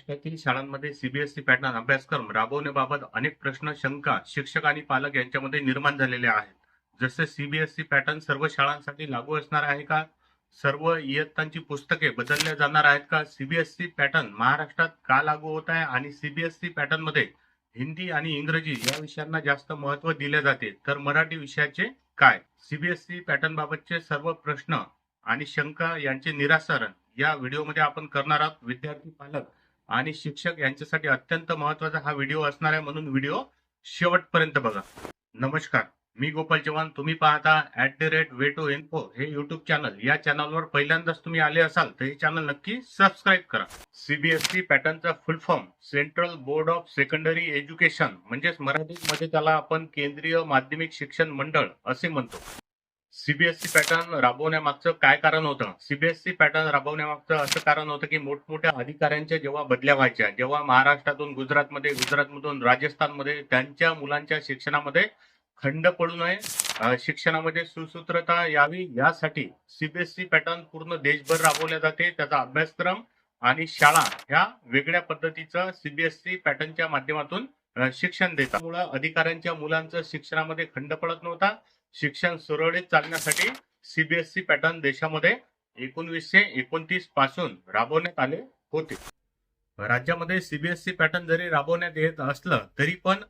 महाराष्ट्रातील शाळांमध्ये CBSE pattern अभ्यासक्रम राबवण्याबाबत अनेक प्रश्न शंका शिक्षक आणि पालक यांच्यामध्ये निर्माण झालेले आहेत. जसे सीबीएसई पॅटर्न सर्व शाळांसाठी लागू असणार आहे का? सर्व इयत्तांची पुस्तके बदलल्या जाणार आहेत का? सीबीएसई पॅटर्न महाराष्ट्रात का लागू होत आहे? आणि सीबीएसई पॅटर्नमध्ये हिंदी आणि इंग्रजी या विषयांना जास्त महत्त्व दिले जाते. तर मराठी विषयाचे काय? सीबीएसई पॅटर्न बाबतचे सर्व प्रश्न आणि शंका यांचे निरासरण या व्हिडिओमध्ये आपण करणार आहोत. विद्यार्थी पालक आणि शिक्षक यांच्यासाठी अत्यंत महत्त्वाचा हा व्हिडिओ असणार आहे म्हणून व्हिडिओ शेवटपर्यंत बघा. नमस्कार मी गोपाल चव्हाण. तुम्ही पाहता at the rate way to info हे युट्यूब चॅनल या चॅनलवर पहिल्यांदाच तुम्ही आले असाल तर हे चॅनल नक्की सबस्क्राईब करा. CBSE पॅटर्नचा full form central board of secondary education म्हणजेच मराठीमध्ये त्याला आपण केंद्रीय माध्यमिक शिक्षण मंडळ असे म्हणतो. सीबीएसई पॅटर्न राबवण्यामागचं काय कारण होतं? सीबीएसई पॅटर्न राबवण्यामागचं असं कारण होतं की मोठमोठ्या अधिकाऱ्यांच्या जेव्हा बदल्या व्हायच्या जेव्हा महाराष्ट्रातून गुजरातमध्ये गुजरातमधून राजस्थानमध्ये त्यांच्या मुलांच्या शिक्षणामध्ये खंड पडू नये शिक्षणामध्ये सुसूत्रता यावी यासाठी सीबीएसई पॅटर्न पूर्ण देशभर राबवल्या जाते. त्याचा अभ्यासक्रम आणि शाळा ह्या वेगळ्या पद्धतीचं सीबीएसई पॅटर्नच्या माध्यमातून शिक्षण देतात. अधिकाऱ्यांच्या मुलांचं शिक्षणामध्ये खंड पडत नव्हता. शिक्षण सुरळीत चालण्यासाठी सीबीएसई पॅटर्न देशामध्ये एकोणवीसशे एकोणतीसपासून राबवण्यात आले होते. राज्यामध्ये सीबीएसई पॅटर्न जरी राबवण्यात येत असलं तरी पण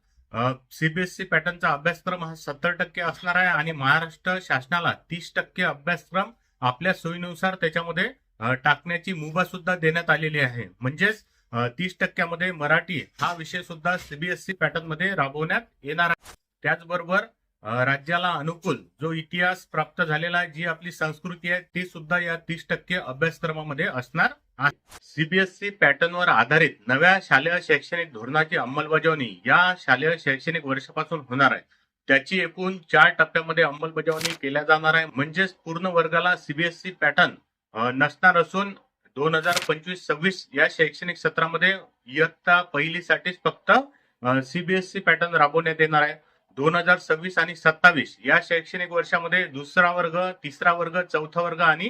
सीबीएसई पॅटर्नचा अभ्यासक्रम हा सत्तर टक्के असणार आहे आणि महाराष्ट्र शासनाला तीस टक्के अभ्यासक्रम आपल्या सोयीनुसार त्याच्यामध्ये टाकण्याची मुभा सुद्धा देण्यात आलेली आहे. म्हणजेच तीस टक्क्यामध्ये मराठी हा विषय सुद्धा सीबीएसई पॅटर्नमध्ये राबवण्यात येणार आहे. त्याचबरोबर राज्याला अनुकूल जो इतिहास प्राप्त झालेला आहे जी आपली संस्कृती आहे ती सुद्धा या तीस टक्के अभ्यासक्रमामध्ये असणार आहे. सीबीएसई पॅटर्नवर आधारित नव्या शालेय शैक्षणिक धोरणाची अंमलबजावणी या शालेय शैक्षणिक वर्षापासून होणार आहे. त्याची एकूण चार टप्प्यामध्ये अंमलबजावणी केल्या जाणार आहे. म्हणजेच पूर्ण वर्गाला सीबीएसई पॅटर्न नसणार असून दोन हजार पंचवीस सव्वीस या शैक्षणिक सत्रामध्ये इयत्ता पहिलीसाठीच फक्त सीबीएसई पॅटर्न राबवण्यात येणार आहे. दोन हजार सव्वीस आणि सत्तावीस या शैक्षणिक वर्षामध्ये दुसरा वर्ग तिसरा वर्ग चौथा वर्ग आणि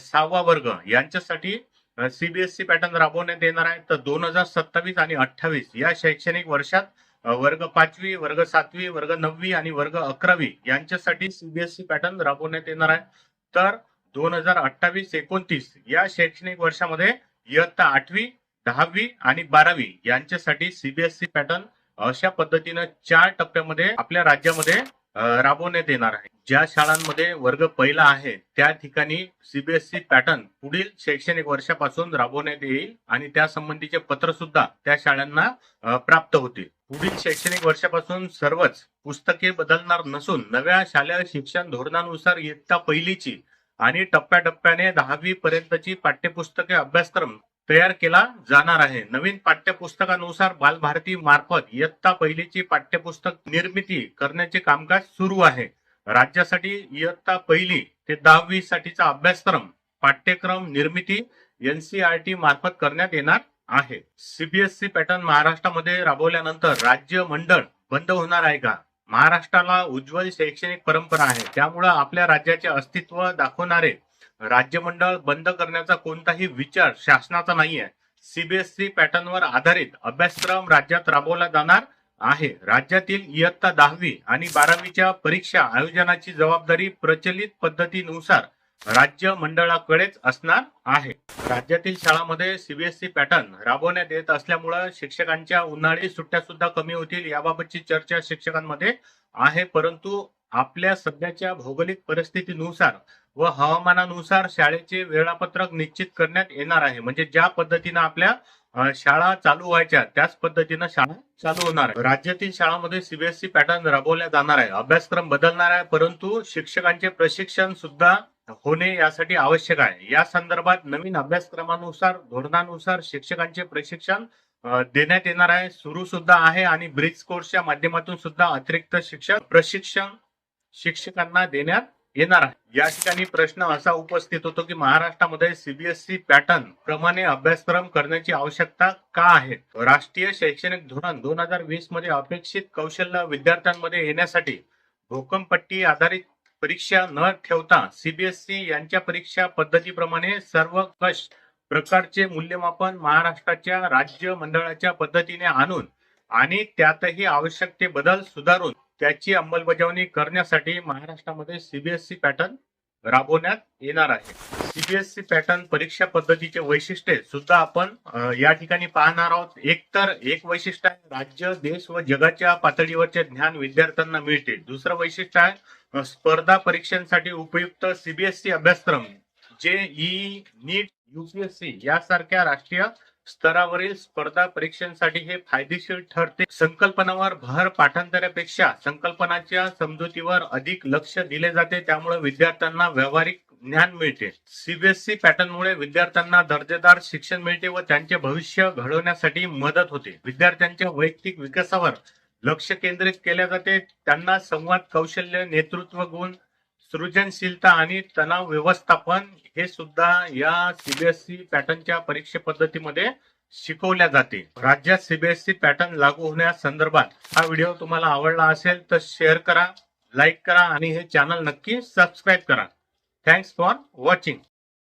सहावा वर्ग यांच्यासाठी सीबीएसई पॅटर्न राबवण्यात येणार आहे. तर दोन हजार सत्तावीस आणि अठ्ठावीस या शैक्षणिक वर्षात वर्ग पाचवी वर्ग सातवी वर्ग नववी आणि वर्ग अकरावी यांच्यासाठी सीबीएसई पॅटर्न राबवण्यात येणार आहे. तर दोन हजार अठ्ठावीस एकोणतीस या शैक्षणिक वर्षामध्ये इयत्ता आठवी दहावी आणि बारावी यांच्यासाठी सीबीएसई पॅटर्न अशा पद्धतीनं चार टप्प्यामध्ये आपल्या राज्यामध्ये राबवण्यात येणार आहे. ज्या शाळांमध्ये वर्ग पहिला आहे त्या ठिकाणी सीबीएसई पॅटर्न पुढील शैक्षणिक वर्षापासून राबवण्यात येईल आणि त्या संबंधीचे पत्र सुद्धा त्या शाळांना प्राप्त होतील. पुढील शैक्षणिक वर्षापासून सर्वच पुस्तके बदलणार नसून नव्या शालेय शिक्षण धोरणानुसार इयत्ता पहिलीची आणि टप्प्याटप्प्याने दहावी पर्यंतची पाठ्यपुस्तके अभ्यासक्रम तयार केला जाणार आहे. नवीन पाठ्यपुस्तकानुसार बालभारती मार्फत इयत्ता पहिलीची पाठ्यपुस्तक निर्मिती करण्याचे कामकाज सुरू आहे. राज्यासाठी इयत्ता पहिली ते दहावी साठीचा अभ्यासक्रम पाठ्यक्रम निर्मिती एनसीआरटी मार्फत करण्यात येणार आहे. सीबीएसई पॅटर्न महाराष्ट्रामध्ये राबवल्यानंतर राज्य मंडळ बंद होणार आहे का? महाराष्ट्राला उज्ज्वल शैक्षणिक परंपरा आहे. त्यामुळं आपल्या राज्याचे अस्तित्व दाखवणारे राज्यमंडळ बंद करण्याचा कोणताही विचार शासनाचा नाही आहे सीबीएसई पॅटर्नवर आधारित अभ्यासक्रम राज्यात राबवला जाणार आहे. राज्यातील इयत्ता दहावी आणि बारावीच्या परीक्षा आयोजनाची जबाबदारी प्रचलित पद्धतीनुसार राज्य मंडळाकडेच असणार आहे. राज्यातील शाळांमध्ये सीबीएसई पॅटर्न राबवण्यात येत असल्यामुळे शिक्षकांच्या उन्हाळी सुट्ट्या सुद्धा कमी होतील याबाबतची चर्चा शिक्षकांमध्ये आहे परंतु आपल्या सध्याच्या भौगोलिक परिस्थितीनुसार व हवामानानुसार शाळेचे वेळापत्रक निश्चित करण्यात येणार आहे. म्हणजे ज्या पद्धतीनं आपल्या शाळा चालू व्हायच्या त्याच पद्धतीनं शाळा चालू होणार आहे. राज्यातील शाळांमध्ये सीबीएसई पॅटर्न राबवल्या जाणार आहे. अभ्यासक्रम बदलणार आहे परंतु शिक्षकांचे प्रशिक्षण सुद्धा होणे यासाठी आवश्यक आहे. या संदर्भात नवीन अभ्यासक्रमानुसार धोरणानुसार शिक्षकांचे प्रशिक्षण देण्यात येणार आहे. सुरू सुद्धा आहे आणि ब्रिज कोर्सच्या माध्यमातून सुद्धा अतिरिक्त शिक्षक प्रशिक्षण शिक्षकांना देण्यात येणार आहे. या ठिकाणी प्रश्न असा उपस्थित होतो की महाराष्ट्रामध्ये सीबीएसई पॅटर्न प्रमाणे अभ्यासक्रम करण्याची आवश्यकता का आहे? राष्ट्रीय शैक्षणिक धोरण दोन हजार वीसमध्ये अपेक्षित कौशल्य विद्यार्थ्यांमध्ये येण्यासाठी भूकंपट्टी आधारित परीक्षा न ठेवता सीबीएसई यांच्या परीक्षा पद्धतीप्रमाणे सर्व कश प्रकारचे मूल्यमापन महाराष्ट्राच्या राज्य मंडळाच्या पद्धतीने आणून आणि त्यातही आवश्यक ते बदल सुधारून त्याची अंमलबजावणी करण्यासाठी महाराष्ट्रामध्ये सीबीएसई पॅटर्न राबवण्यात येणार आहे. सीबीएसई पॅटर्न परीक्षा पद्धतीचे वैशिष्ट्ये सुद्धा आपण या ठिकाणी पाहणार आहोत. एक तर एक वैशिष्ट्य आहे राज्य देश व जगाच्या पातळीवरचे ज्ञान विद्यार्थ्यांना मिळते. दुसरं वैशिष्ट्य आहे स्पर्धा परीक्षांसाठी उपयुक्त सीबीएसई अभ्यासक्रम जे ई नीट युपीएससी यासारख्या राष्ट्रीय स्तरावरील स्पर्धा परीक्षांसाठी हे फायदेशीर ठरते. संकल्पनावर भर पाठांतरापेक्षा संकल्पनाच्या समजुतीवर अधिक लक्ष दिले जाते. त्यामुळे विद्यार्थ्यांना व्यावहारिक ज्ञान मिळते. सीबीएसई पॅटर्नमुळे विद्यार्थ्यांना दर्जेदार शिक्षण मिळते व त्यांचे भविष्य घडवण्यासाठी मदत होते. विद्यार्थ्यांच्या वैयक्तिक विकासावर लक्ष केंद्रित केले जाते. त्यांना संवाद कौशल्य नेतृत्व गुण सृजनशीलता आणि तणाव व्यवस्थापन हे सुद्धा या सीबीएसई पॅटर्नच्या परीक्षा पद्धतीमध्ये शिकवल्या जाते. राज्यात सीबीएसई पॅटर्न लागू होण्यासंदर्भात हा व्हिडिओ तुम्हाला आवडला असेल तर शेअर करा लाईक करा आणि हे चॅनल नक्की सबस्क्राईब करा. Thanks for watching.